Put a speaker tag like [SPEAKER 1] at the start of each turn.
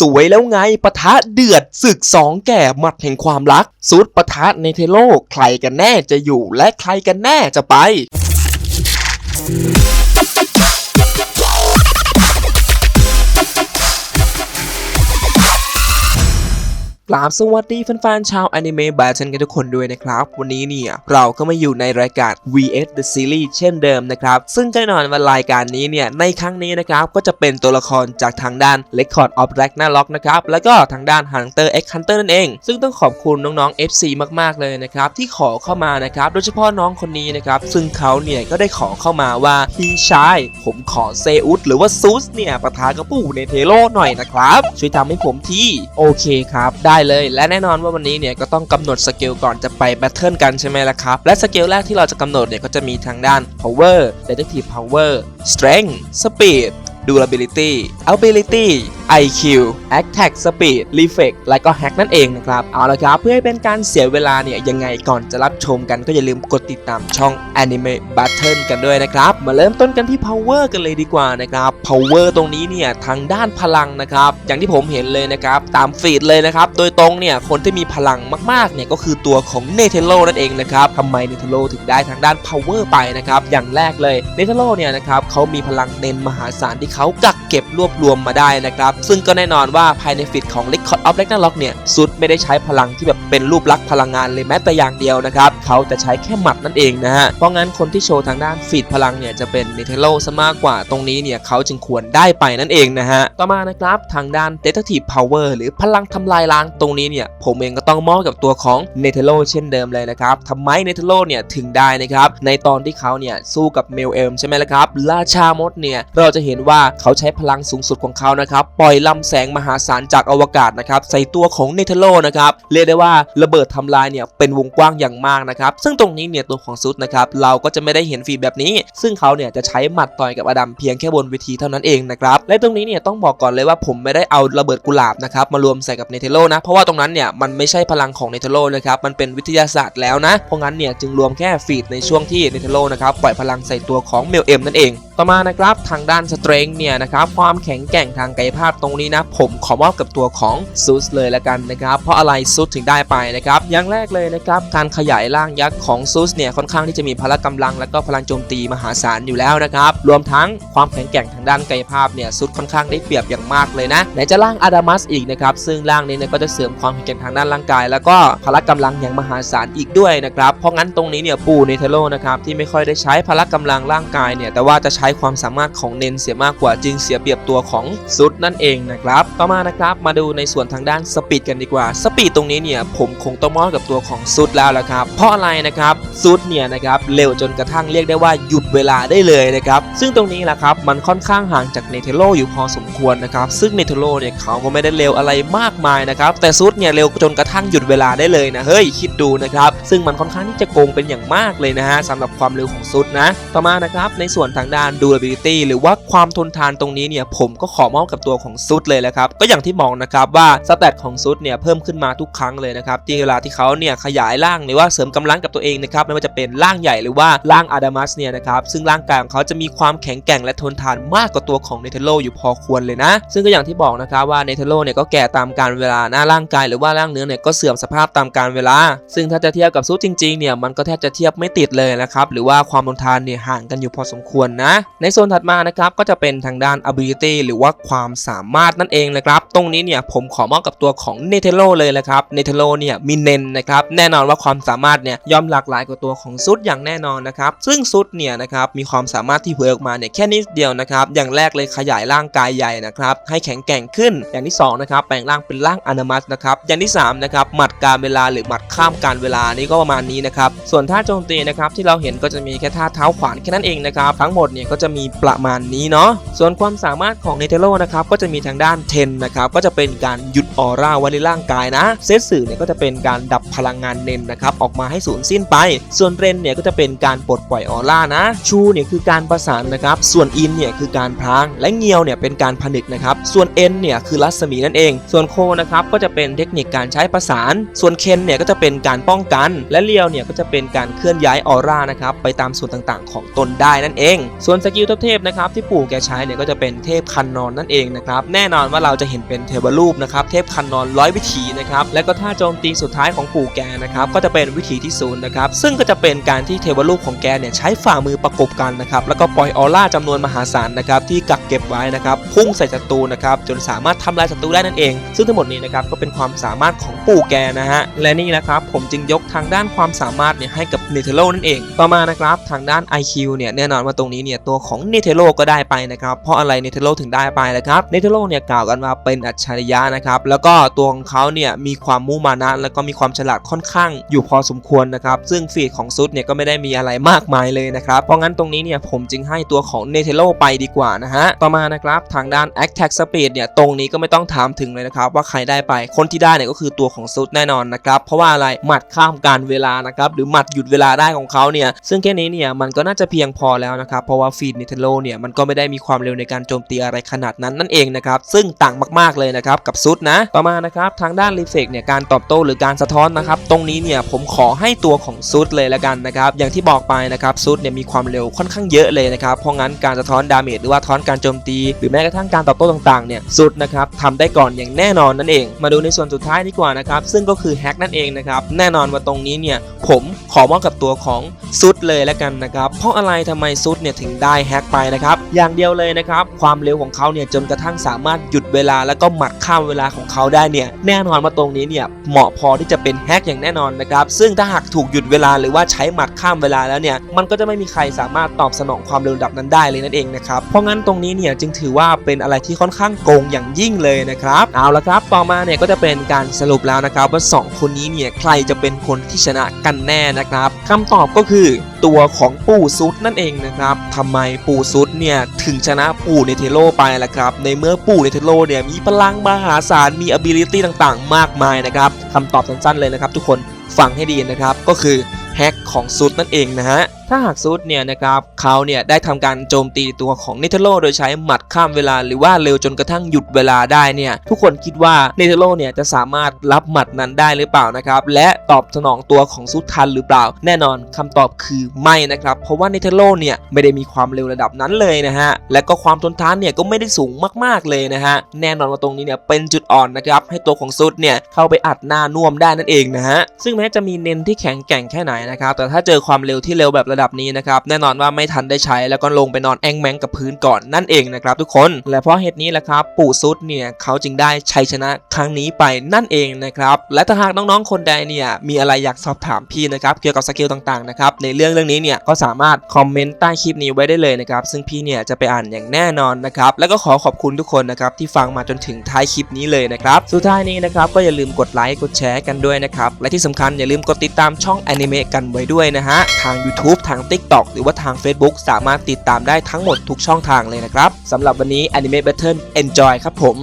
[SPEAKER 1] สวยแล้วไงปะทะเดือดศึกสองแก่หมัดแห่งความรักซุดปะทะในเทโล ใครกันแน่จะอยู่และใครกันแน่จะไป กราบสวัสดีแฟนๆชาวอนิเมะบาชันกันทุกคนด้วยนะครับ วันนี้เนี่ย เราก็มาอยู่ในรายการ VS The Series เช่นเดิมนะครับ ซึ่งแน่นอนว่ารายการนี้เนี่ย ในครั้งนี้นะครับ ก็จะเป็นตัวละครจากทางด้าน Record of Ragnarok นะครับ แล้วก็ทางด้าน Hunter x Hunter นั่นเอง ซึ่งต้องขอบคุณน้องๆ FC มากๆเลยนะครับ ที่ขอเข้ามานะครับ โดยเฉพาะน้องคนนี้นะครับ ซึ่งเขาเนี่ยก็ได้ขอเข้ามาว่าพี่ชายผมขอเซอุสหรือว่าซูสเนี่ยประทะกับปู่ในเทโลหน่อยนะครับช่วยทำให้ผมทีโอเคครับได้เลย และแน่นอนว่าวันนี้เนี่ยก็ต้องกำหนดสกิลก่อนจะไปแบทเทิลกันใช่ไหมล่ะครับ และสกิลแรกที่เราจะกำหนดเนี่ยก็จะมีทางด้าน power detective power strength speed durability ability IQ attack speed reflex และก็ hack นั่นเองนะครับ เอาละครับ เพื่อให้เป็นการเสียเวลาเนี่ย ยังไงก่อนจะรับชมกันก็อย่าลืมกดติดตามช่อง Anime Battle กันด้วยนะครับ มาเริ่มต้นกันที่ power กันเลยดีกว่านะครับ power ตรงนี้เนี่ยทางด้านพลังนะครับ อย่างที่ผมเห็นเลยนะครับ ตามฟีดเลยนะครับ โดยตรงเนี่ยคนที่มีพลังมากๆเนี่ยก็คือตัวของเนเธโลนั่นเองนะครับทำไมเนเธโลถึงได้ทางด้าน power ไปนะครับอย่างแรกเลยเนเธโลเนี่ยนะครับเขามีพลังเน้นมหาศาลที่เขากักเก็บรวบรวมมาได้นะครับซึ่งก็แน่นอนว่าภายในฟิตของ Record of Ragnarok เนี่ยซุดไม่ได้ใช้พลังที่แบบเป็นรูปลักษณ์พลังงานเลยแม้แต่อย่างเดียวนะครับ เขาจะใช้แค่หมัดนั่นเองนะฮะ เพราะงั้นคนที่โชว์ทางด้านฟีดพลังเนี่ยจะเป็นเนเธโลซะมากกว่าตรงนี้เนี่ยเขาจึงควรได้ไปนั่นเองนะฮะ ต่อมานะครับทางด้าน Detective Power หรือพลังทำลายล้างตรงนี้เนี่ยผมเองก็ต้องมอบกับตัวของเนเธโลเช่นเดิมเลยนะครับทำไมเนเธโลเนี่ยถึงได้นะครับในตอนที่เขาเนี่ยสู้กับเมลเอมใช่ไหมล่ะครับราชามดเนี่ยเราจะเห็นว่าเขาใช้พลังสูงสุดของเขานะครับปล่อยลำแสงมหาศาลจากอวกาศนะครับใส่ตัวของเนเธโลนะครับเรียกได้ว่าระเบิดทำลายเนี่ยเป็นวงกว้างอย่างมากนะครับซึ่งตรงนี้เนี่ยตัวของซุดนะครับเราก็จะไม่ได้เห็นฟีดแบบนี้ ซึ่งเขาเนี่ยจะใช้หมัดต่อยกับอดัมเพียงแค่บนเวทีเท่านั้นเองนะครับและตรงนี้เนี่ยต้องบอกก่อนเลยว่าผมไม่ได้เอาระเบิดกุหลาบนะครับมารวมใส่กับเนเธโลนะเพราะว่าตรงนั้นเนี่ยมันไม่ใช่พลังของเนเธโลนะครับมันเป็นวิทยาศาสตร์แล้วนะเพราะงั้นเนี่ยจึงรวมแค่ฟีดในช่วงที่เนเธโลนะครับปล่อยพลังใส่ตัวของเมลเอ็มนั่นเอง ต่อมานะครับทางด้านสเตรงเนี่ยนะครับความแข็งแกร่งทางกายภาพตรงนี้นะผมขอมอบกับตัวของซูสเลยละกันนะครับเพราะอะไรซูสถึงได้ไปนะครับอย่างแรกเลยนะครับการขยายร่างยักษ์ของซูสเนี่ยค่อนข้างที่จะมีพละกำลัง และก็พลังโจมตีมหาศาลอยู่แล้วนะครับรวมทั้งความแข็งแกร่งทางด้านกายภาพเนี่ยซูสค่อนข้างได้เปรียบอย่างมากเลยนะไหนจะร่างอาดามัสอีกนะครับซึ่งร่างนี้เนี่ยก็จะเสริมความแข็งแกร่งทางด้านร่างกาย แล้วก็พละกำลังอย่างมหาศาลอีกด้วยนะครับเพราะงั้นตรงนี้เนี่ยปูเนเธโลนะครับที่ไม่ค่อยได้ใช้พละกำลังร่างกายเนี่ยแต่ว่าจะใช้ช้ความสามารถของเนนเสียมากกว่าจึงเสียเปรียบตัวของซุดนั่นเองนะครับ ต่อมานะครับมาดูในส่วนทางด้านสปีดกันดีกว่า สปีดตรงนี้เนี่ยผมคงต้องมอบกับตัวของซุดแล้วละครับ เพราะอะไรนะครับซุดเนี่ยนะครับเร็วจนกระทั่งเรียกได้ว่าหยุดเวลาได้เลยนะครับ ซึ่งตรงนี้แหละครับมันค่อนข้างห่างจากเนเธโลอยู่พอสมควรนะครับ ซึ่งเนเธโลเนี่ยเขาก็ไม่ได้เร็วอะไรมากมายนะครับ แต่ซุดเนี่ยเร็วจนกระทั่งหยุดเวลาได้เลยนะเฮ้ยคิดดูนะครับซึ่งมันค่อนข้างที่จะโกงเป็นอย่างมากเลยนะฮะสำหรับความเร็วของซุดนะ ต่อมานะครับในส่วนทางด้าน durability หรือว่าความทนทานตรงนี้เนี่ยผมก็ขอมอบกับตัวของซุดเลยแหละครับ ก็อย่างที่มองนะครับว่าสเตตของซุดเนี่ยเพิ่มขึ้นมาทุกครั้งเลยนะครับที่เวลาที่เขาเนี่ยขยายร่างหรือว่าเสริมกำลังกับตัวเองนะครับไม่ว่าจะเป็นร่างใหญ่หรือว่าร่างอาดามัสเนี่ยนะครับซึ่งร่างกายของเขาจะมีความแข็งแกร่งและทนทานมากกว่าตัวของเนเธโลอยู่พอควรเลยนะ ซึ่งก็อย่างที่บอกนะครับว่าเนเธโลเนี่ยก็แก่ตามการเวลาหน้าร่างกายหรือว่าร่างเนื้อเนี่ยก็เสื่อมสภาพตามการเวลา ซึ่งถ้าจะเทียบกับซุดจริงๆเนี่ยมันก็แทบจะเทียบไม่ติดเลยนะครับหรือว่าความทนทานเนี่ยห่างกันอยู่พอสมควรนะในโซนถัดมานะครับก็จะเป็นทางด้าน ability หรือว่าความสามารถนั่นเองนะครับตรงนี้เนี่ยผมขอมอบกับตัวของเนเธโลเลยละครับเนเธโลเนี่ยมีเนนนะครับแน่นอนว่าความสามารถเนี่ยย่อมหลากหลายกว่าตัวของซุดอย่างแน่นอนนะครับซึ่งซุดเนี่ยนะครับมีความสามารถที่เผยออกมาเนี่ยแค่นิดเดียวนะครับอย่างแรกเลยขยายร่างกายใหญ่นะครับให้แข็งแกร่งขึ้น อย่างที่สองนะครับแปลงร่างเป็นร่างอนามัสนะครับอย่างที่สามนะครับหมัดการเวลาหรือหมัดข้ามการเวลานี่ก็ประมาณนี้นะครับส่วนท่าโจมตีนะครับที่เราเห็นก็จะมีแค่ท่าเท้าขวานแค่นั้นเองนะครับทั้งหมดเนี่ยก็จะมีประมาณนี้เนาะส่วนความสามารถของเนเธโลนะครับก็จะมีทางด้านเทนนะครับก็จะเป็นการหยุดออร่าไว้ในร่างกายนะเซตสื่อเนี่ยก็จะเป็นการดับพลังงานเนนนะครับออกมาให้สูญสิ้นไป ส่วนเรนเนี่ยก็จะเป็นการปลดปล่อยออร่านะ ชูเนี่ยคือการประสานนะครับส่วนอินเนี่ยคือการพรางและเงียวเนี่ยเป็นการผนึกนะครับส่วนเอ็นเนี่ยคือรัศมีนั่นเอง ส่วนโคนะครับก็จะเป็นเทคนิคการใช้ประสาน ส่วนเคนเนี่ยก็จะเป็นการป้องกัน และเลียวเนี่ยก็จะเป็นการเคลื่อนย้ายออร่านะครับไปตามส่วนต่างๆ ของตนได้นั่นเอง ส่วนสกิลเทพนะครับ ที่ปู่แกใช้เนี่ยก็จะเป็นเทพคันนอนนั่นเองนะครับ แน่นอนว่าเราจะเห็นเป็นเทวรูปนะครับ เทพคันนอนร้อยวิถีนะครับ และก็ท่าโจมตีสุดท้ายของปู่แกนะครับ ก็จะเป็นวิถีที่ศูนย์นะครับ ซึ่งก็จะเป็นการที่เทวรูปของแกเนี่ยใช้ฝ่ามือประกบกันนะครับ แล้วก็ปล่อยออร่าจำนวนมหาศาลนะครับที่กักเก็บไว้นะครับ พุ่งใส่ศัตรูนะครับ จนสามารถทำลายศัตรูได้นั่นเอง ซึ่งทั้งหมดนี้นะครับก็เป็นความสามารถของปู่แกนะฮะ และนี่นะครับผมจึงยกทางด้านความสามารถเนี่ยให้กับเนเธโลนั่นเอง ต่อมานะครับทางด้าน IQ เนี่ยแน่นอนว่าตรงนี้เนี่ยตัวของเนเธโลก็ได้ไปนะครับ เพราะอะไรเนเธโลถึงได้ไปนะครับเนเธโลเนี่ยกล่าวกันว่าเป็นอัจฉริยะนะครับแล้วก็ตัวของเขาเนี่ยมีความมุ่งมานะแล้วก็มีความฉลาดค่อนข้างอยู่พอสมควรนะครับซึ่งฟีดของซุดเนี่ยก็ไม่ได้มีอะไรมากมายเลยนะครับเพราะงั้นตรงนี้เนี่ยผมจึงให้ตัวของเนเธโลไปดีกว่านะฮะต่อมานะครับทางด้าน Attack Speed เนี่ยตรงนี้ก็ไม่ต้องถามถึงเลยนะครับว่าใครได้ไปคนที่ได้เนี่ยก็คือตัวของซุดแน่นอนนะครับเพราะว่าอะไรหมัดข้ามการเวลานะครับหรือหมัดหยุดเวลาได้ของเขาเนี่ยซึ่งแค่นี้เนี่ยมันก็น่าจะเพียงพอแล้วนะครับเพราะว่าฟีดเนเธโลเนี่ยมันก็ไม่ได้มีความเร็วในการโจมตีอะไรขนาดนั้นนั่นเองนะครับซึ่งต่างมากๆเลยนะครับกับซุดนะต่อมานะครับทางด้านรีเฟกเนี่ยการตอบโต้หรือการสะท้อนนะครับตรงนี้เนี่ยผมขอให้ตัวของซุดเลยละกันนะครับอย่างที่บอกไปนะครับซุดเนี่ยมีความเร็วค่อนข้างเยอะเลยนะครับเพราะงั้นการสะท้อนดาเมจหรือว่าท้อนการโจมตี หรือแม้กระทั่งการตอบโต้ต่างๆเนี่ยซุดนะครับทำได้ก่อนอย่างแน่นอนนั่นเอง มาดูในส่วนสุดท้ายดีกว่านะครับซึ่งก็คือแฮกนั่นเองนะครับแน่นอนว่าตรงนี้เนี่ยผมขอมอบกับตัวของซุดเลยละกันนะครับเพราะอะไรทำไมซุดเนี่ยถึงได้ได้แฮกไปนะครับ อย่างเดียวเลยนะครับ ความเร็วของเขาเนี่ยจนกระทั่งสามารถหยุดเวลาแล้วก็หมัดข้ามเวลาของเขาได้เนี่ยแน่นอนว่าตรงนี้เนี่ยเหมาะพอที่จะเป็นแฮกอย่างแน่นอนนะครับ ซึ่งถ้าหากถูกหยุดเวลาหรือว่าใช้หมัดข้ามเวลาแล้วเนี่ยมันก็จะไม่มีใครสามารถตอบสนองความเร็วดับนั้นได้เลยนั่นเองนะครับเพราะงั้นตรงนี้เนี่ยจึงถือว่าเป็นอะไรที่ค่อนข้างโกงอย่างยิ่งเลยนะครับเอาละครับ ต่อมาเนี่ยก็จะเป็นการสรุปแล้วนะครับว่าสองคนนี้เนี่ยใครจะเป็นคนที่ชนะกันแน่นะครับคำตอบก็คือตัวของปู่ซุดนั่นเองนะครับทำไมปู่ซุดเนี่ยถึงชนะปู่เนเทโลไปล่ะครับ ในเมื่อปู่เนเทโลเนี่ยมีพลังมหาศาลมี ability ต่างๆ มากมายนะครับคำตอบสั้นๆเลยนะครับทุกคนฟังให้ดีนะครับก็คือ แฮกของซุดนั่นเองนะฮะ ถ้าหากซุดเนี่ยนะครับเขาเนี่ยได้ทำการโจมตีตัวของเนเธอร์โลโดยใช้หมัดข้ามเวลาหรือว่าเร็วจนกระทั่งหยุดเวลาได้เนี่ยทุกคนคิดว่าเนเธอร์โลเนี่ยจะสามารถรับหมัดนั้นได้หรือเปล่านะครับและตอบสนองตัวของซุดทันหรือเปล่า แน่นอนคำตอบคือไม่นะครับเพราะว่าเนเธอร์โลเนี่ยไม่ได้มีความเร็วระดับนั้นเลยนะฮะและก็ความทนทานเนี่ยก็ไม่ได้สูงมากๆเลยนะฮะแน่นอนว่าตรงนี้เนี่ยเป็นจุดอ่อนนะครับให้ตัวของซุดเนี่ยเข้าไปอัดหน้าน่วมได้นั่นเองนะฮะซึ่งแม้จะมีเน้นที่แข็งแกร่งแค่ไหนนะครับแต่ถ้าเจอความเร็วที่เร็วแบบระดับนี้นะครับแน่นอนว่าไม่ทันได้ใช้แล้วก็ลงไปนอนแองแมงกับพื้นก่อนนั่นเองนะครับทุกคนและเพราะเหตุนี้แหละครับปู่ซุดเนี่ยเขาจึงได้ชัยชนะครั้งนี้ไปนั่นเองนะครับและถ้าหากน้องๆคนใดเนี่ยมีอะไรอยากสอบถามพี่นะครับเกี่ยวกับสกิลต่างๆนะครับในเรื่องเรื่องนี้เนี่ยก็สามารถคอมเมนต์ใต้คลิปนี้ไว้ได้เลยนะครับซึ่งพี่เนี่ยจะไปอ่านอย่างแน่นอนนะครับแล้วก็ขอขอบคุณทุกคนนะครับที่ฟังมาจนถึงท้ายคลิปนี้เลยนะครับสุดท้ายนี้นะครับก็อย่าลืมกดไลค์กดแชร์กันด้วยนะครับและที่สำคัญอย่าลืมกดติดตามช่องอนิเมะกันไว้ด้วยนะฮะ ทาง YouTube ทาง TikTok หรือว่าทาง Facebook สามารถติดตามได้ทั้งหมดทุกช่องทางเลยนะครับสำหรับวันนี้ Anime Battle Enjoy ครับผม